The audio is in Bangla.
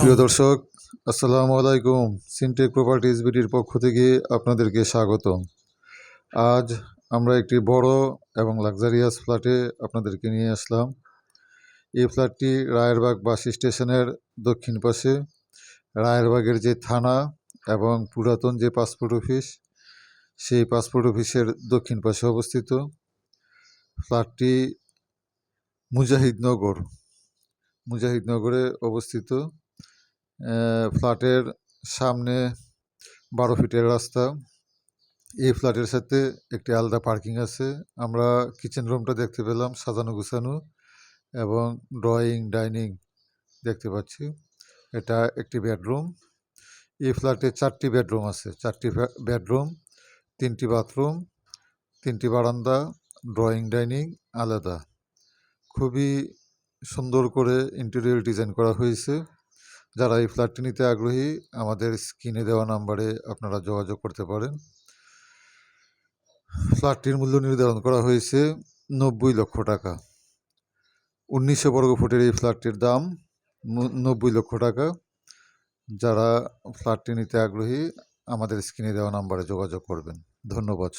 প্রিয় দর্শক, আসসালামু আলাইকুম। সিনটেক প্রপার্টিজ বিটির পক্ষ থেকে আপনাদেরকে স্বাগত আজ আমরা একটি বড় এবং লাক্সারিয়াস ফ্ল্যাটে আপনাদেরকে নিয়ে আসলাম। এই ফ্ল্যাটটি রায়েরবাগ বাস স্টেশনের দক্ষিণ পাশে। রায়েরবাগের যে থানা এবং পুরাতন যে পাসপোর্ট অফিস সেই পাসপোর্ট অফিসের দক্ষিণ পাশে অবস্থিত। ফ্ল্যাটটি মুজাহিদনগর। মুজাহিদনগরে অবস্থিত। ফ্ল্যাটের সামনে বারো ফিটের রাস্তা। এই ফ্ল্যাটের সাথে একটি আলাদা পার্কিং আছে। আমরা কিচেন রুমটা দেখতে পেলাম, সাজানো গুছানো এবং ড্রয়িং, ডাইনিং দেখতে পাচ্ছি। এটা একটি বেডরুম। এই ফ্ল্যাটে চারটি বেডরুম আছে। চারটি বেডরুম, তিনটি বাথরুম, তিনটি বারান্দা, ড্রয়িং, ডাইনিং আলাদা। খুবই সুন্দর করে ইন্টেরিয়র ডিজাইন করা হয়েছে। যারা এই ফ্ল্যাটটি নিতে আগ্রহী, আমাদের স্ক্রিনে দেওয়া নাম্বারে আপনারা যোগাযোগ করতে পারেন। ফ্ল্যাটটির মূল্য নির্ধারণ করা হয়েছে নব্বই লক্ষ টাকা। উনিশশো বর্গ ফুটের এই ফ্ল্যাটটির দাম নব্বই লক্ষ টাকা। যারা ফ্ল্যাটটি নিতে আগ্রহী, আমাদের স্ক্রিনে দেওয়া নাম্বারে যোগাযোগ করবেন। ধন্যবাদ।